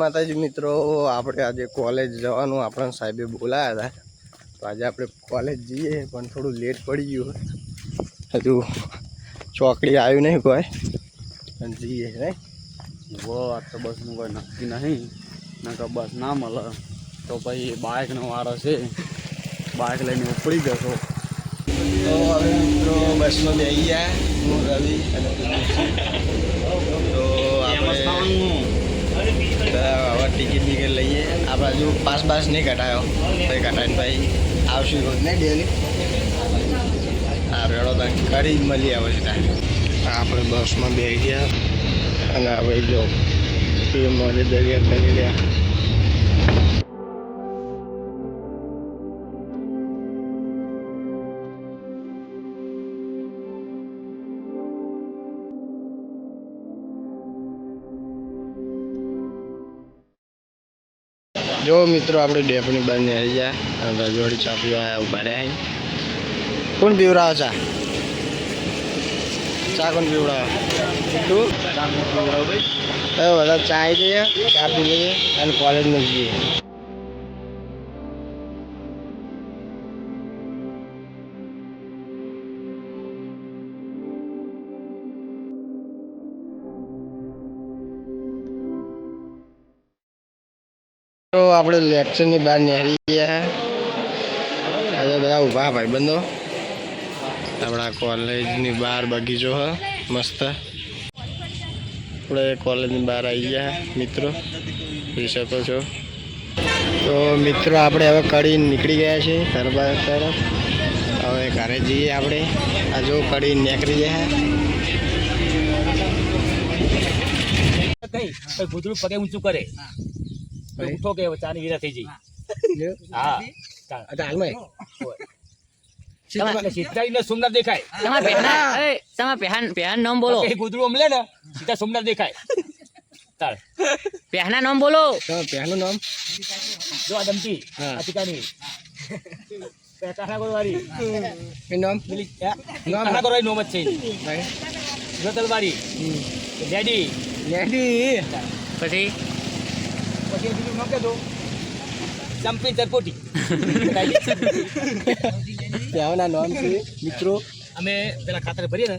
માતાજી મિત્રો આપણે આજે કોલેજ જવાનું. આપણા સાહેબે બોલાયા હતા. તો આજે આપણે કોલેજ જઈએ પણ થોડું લેટ પડી ગયું. હજુ ચોકડી આવ્યું નહીં કોઈ. પણ જઈએ નહીં? વો આ તો બસનું કોઈ નક્કી નહીં. નકર બસ ના મળે. તો પછી બાઇકનો વારો છે. બાઇક લઈને ઉપડી જશો. તો હવે મિત્રો બસમાં બેસી ગયા. હું રવિ અને તો આપણે હવે ટિકિટ બિકિટ લઈએ. આપણે હજુ પાસ બાસ નહીં કટાયો ભાઈ એ કટાઈને ભાઈ આવશું. રોજ નહીં ડેલી હા રેડો તો કરી જ મળી આવે છે આપણે બસમાં બેસી ગયા અને આ ભાઈ જો એ મને દરિયા કરી રહ્યા. જો મિત્રો આપણે ડેપની બહાર આવી જાય રજવાડી ચા પીવા આવ્યા ઊભા રહ્યા કોણ પીવડાવો ચા ચા કોણ પીવડાવો તું હવે બધા ચા આવી જઈએ ચા પી લઈએ અને કોલેજમાં જઈએ. તો આપણે લેક્ચરની બહાર નીકળી ગયા. આજે બધા ઊભા ભાઈ બંધો આપણા કોલેજની બહાર બગીચો હ મસ્ત. આપણે કોલેજની બહાર આવી ગયા મિત્રો. જોઈ શકો છો. તો મિત્રો, આપણે હવે કડી નીકળી ગયા છીએ ગરબા તરફ હવે ઘરે જઈએ આપણે. આ જો કડી નીકળી ગયા ભૂતળું પગે ઊંચું કરે. ઉઠો કે ચાની વીરા થઈ જઈ. હા. હાલમાં એટલે સોમનાથ દેખાય. તમારા પહેલા તમારા પહેલા પહેલા નામ બોલો. ભૂતળું અમલે ને સીધા સોમનાથ દેખાય. પહેલા નામ બોલો. પહેલું નામ? જો આ દમતી હા. આ ટીકાની. કાના ગોરવારી નામ? પેલી કાના ગોરવારી છે એની. જો લેડી પછી? પછી બીજું ન કહેતો. ચંપી ચરપોટી ત્યાંના નામ છે મિત્રો. અમે પેલા ખાતર ભરીએ ને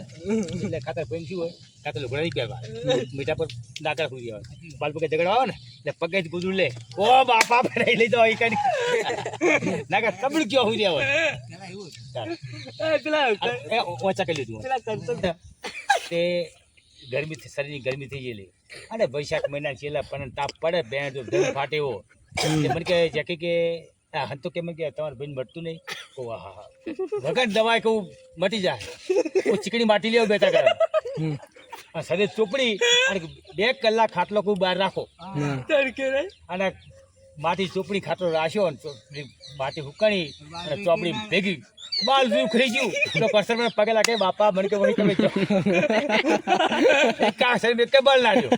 એટલે ખાતર ભરીને શું હોય? ખાતર લુગડા નહીં પહેરવા. મીઠા પર ડાકર ખુલી જવા. બાલ પગે ઝઘડા આવે ને એટલે પગે જ ગુજરું લે. ઓ બાપા ભરાઈ લઈ જાઓ એક નાકા તબડ કયો હોય રહ્યા હોય? એ ઓછા કરી લીધું. તે ગરમી થી- શરીરની ગરમી થઈ ગયેલી. અને વૈશાખ મહિના છેલ્લા પણ તાપ પડે બેન તો ધન ફાટે એવો મને કહે જેકે કે હા તો કેમ કે તમારે બેન મટતું નહીં. કહું હા હા વગર દવાઈ કહું મટી જાય. હું ચીકણી માટી લેવું બેઠા કરે શરીર ચોપડી અને બે કલાક ખાટલો કહું બહાર રાખો. અને માટી ચોપડી ખાટલો રાખ્યો અને માટી હુકાણી અને ચોપડી ભેગી બાલ જેવું ખરી ગયું. તો પરસર મને પગે લાગે બાપા મને કે વહી તમે કા શરીર મેં કે બળ લાગ્યો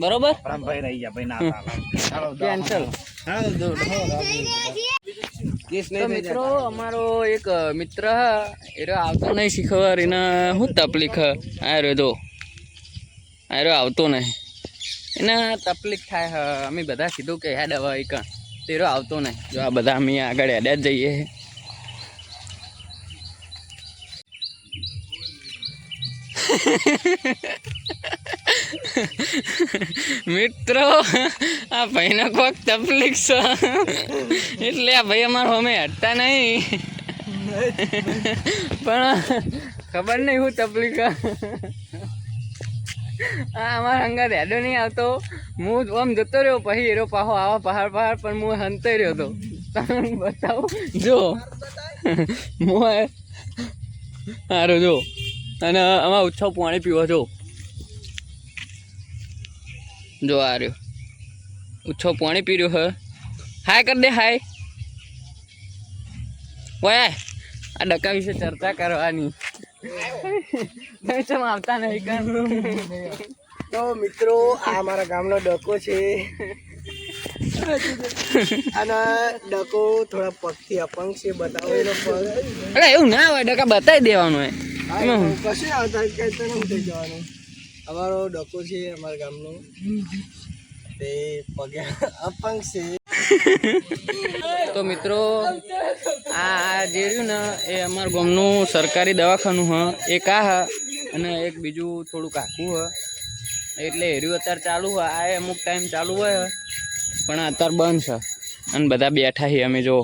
બરોબર? ભાઈ રહી ગયા ભાઈ ના કેન્સલ તો મિત્રો અમારો એક મિત્ર હ એ આવતો નહીં શીખવાર એને શું તકલીફ હ? આ રહ્યો જો. આ રહ્યો આવતો નહીં. એને તકલીફ થાય હ અમે બધા કીધું કે હેડ હવે એક આવતો નહીં. જો આ બધા અમે આગળ હેડ્યા જ જઈએ. મિત્રો, આ ભાઈને કોઈક તકલીફ છે. એટલે આ ભાઈ અમારો અમે હટતા નહીં. પણ ખબર નહીં હું તકલીફ આ અમારા અંગા હેડો નહીં આવતો. હું આમ જતો રહ્યો, પછી એરો પાહો આવા પહાડ પહાડ, પણ હું હંતાઈ રહ્યો હતો. તમે બતાવું? જો. હું સારું જો. અને આમાં ઉછો પાણી પીવો છો જો આ રહ્યો. ઉછો પાણી પી રહ્યો હે. હાય કર દે હાય. ઓય આ ડકા વિશે ચર્ચા કરવાની. તમે ચમ આવતા નહીં કર. તો મિત્રો આ મારા ગામનો ડકો છે. અને ડકો થોડા પગથી અપંગ છે બતાવો એનો પગ. અરે એવું ના હોય ડકા બતાવી દેવાનું હોય. કશું આવતા કઈ તો થઈ જવાનું. અમારો ડકો છે અમારા ગામનો. તે પગે અપંગ છે. તો મિત્રો આ જે રહ્યું ને એ અમારા ગામનું સરકારી દવાખાનું હ. એક આ હ અને એક બીજું થોડું કાકું હ. એટલે હેર્યું અત્યારે ચાલુ હોય આ અમુક ટાઈમ ચાલુ હોય. પણ અત્યારે બંધ છે અને બધા બેઠા છીએ અમે જો.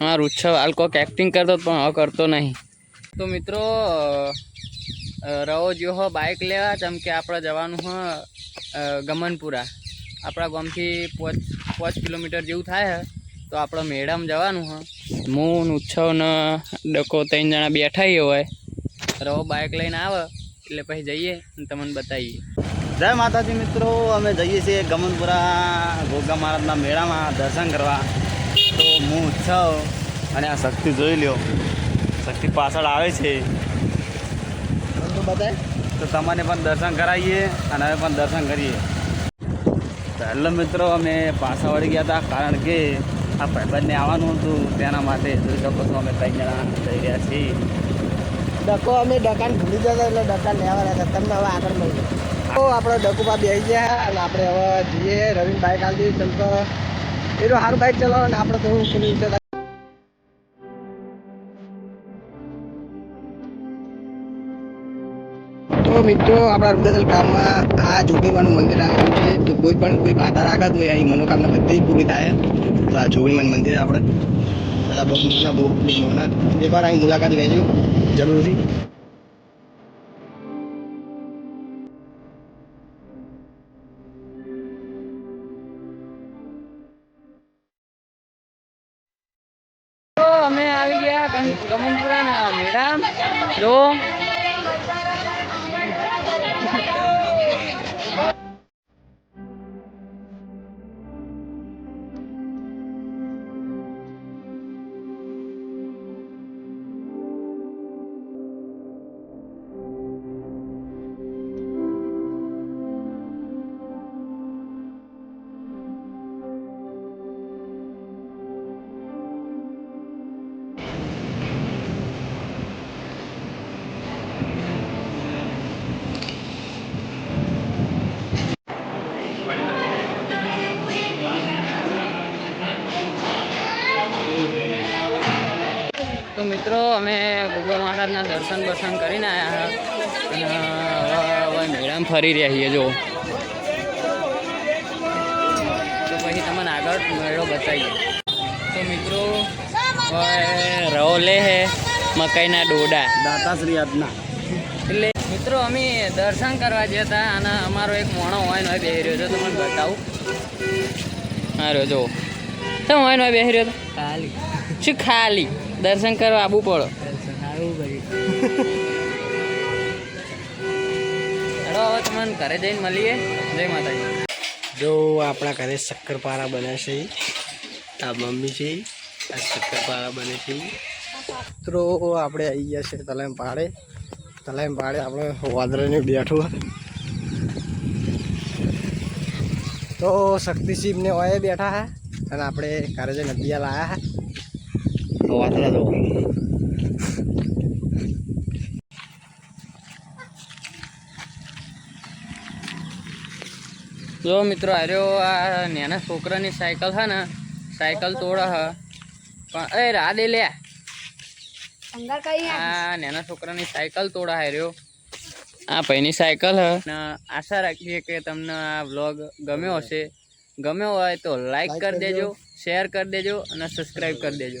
હા રૂચ્છવ હાલકો કેક્ટિંગ એક્ટિંગ કરતો પણ હવે કરતો નહીં. તો મિત્રો રહો જો હો બાઇક લેવા, જેમ કે આપણે જવાનું હ ગમનપુરા. આપણા ગામથી પાંચ પાંચ કિલોમીટર જેવું થાય તો આપણે મેળામાં જવાનું હ. હું ઉત્સવ ને ડકો ત્રણ જણા બેઠા હોય. રવો બાઇક લઈને આવે, એટલે પછી જઈએ અને તમને બતાવીએ. જય માતાજી મિત્રો, અમે જઈએ છીએ ગમનપુરા, ગોગા મહારાજના મેળામાં દર્શન કરવા. તો હું ઉત્સવ અને આ શક્તિ જોઈ લ્યો. શક્તિ પાછળ આવે છે. તો તમને પણ દર્શન કરાવીએ અને અમે પણ દર્શન કરીએ. પહેલો મિત્રો અમે પાછા વળી ગયા હતા કારણ કે આ ભાઈબંધને આવવાનું હતું તેના માટે જોઈ શકો છો અમે ત્રણ જણા જઈ રહ્યા છીએ. ડકો અમે ડકાન ભૂલી જતા એટલે ડકા લેવાના હતા. તમને હવે આગળ મળી તો આપણે ડકુમાં બેસી ગયા અને આપણે હવે જઈએ. રવિન બાઇક આલી દીધી ચમકો એનું સારું બાઇક ચલાવો ને આપણે તો પેલી તો મિત્રો, આપણા રૂપેદલ ગામમાં આ જોગીમાનું મંદિર આવેલું છે. તો કોઈ પણ કોઈ બાધા રાખત હોય અહીં મનોકામના બધી પૂરી થાય. તો આ જોગીમાનું મંદિર આપણે. બધા બહુ મોટા, બહુ એકવાર અહીં મુલાકાત લેજો. જરૂરથી. અમે આવી ગયા ગમ- ગમનપુરાના મેળા. જો મિત્રો અમે ગોગા મહારાજના દર્શન બર્શન કરીને આવ્યા અને હવે મેળામાં ફરી રહ્યા છીએ જો તો પછી તમને આગળ મેળો બતાવીએ. તો મિત્રો રવો લે હે મકાઈના ડોડા. દાતાશ્રી આજના. એટલે મિત્રો અમે દર્શન કરવા ગયા હતા અને અમારો એક મોણો હોય ને બેહી રહ્યો છે. તમને બતાવું. હા રહ્યો જો શું હોય ને બેહી રહ્યો ખાલી. શું ખાલી? દર્શન કરવા આબુ પડો. હેડો હવે તમને ઘરે જઈને મળીએ. જય માતાજી. જો આપણા ઘરે શક્કરપારા બને છે. આ મમ્મી છે. આ શક્કરપારા બને છે. મિત્રો આપણે આવી ગયા છે તલામ પાડે. તલામ પાડે આપણે વાદળને બેઠું. તો શક્તિશિવ ને ઓય બેઠા હે અને આપણે ઘરે જઈને અભિયા લાયા હે. વાદળા જો જો મિત્રો આર્યો આ નાના છોકરાની સાયકલ હા ને સાયકલ તોડા હ. પણ એ રાડે લે. આ નાના છોકરાની સાયકલ તોડા હાર્યો આ ભાઈની સાયકલ હ. ને આશા રાખીએ કે તમને આ વ્લોગ ગમ્યો હશે. ગમ્યો હોય તો લાઈક કરી દેજો શેર કરી દેજો અને સબસ્ક્રાઈબ કરી દેજો.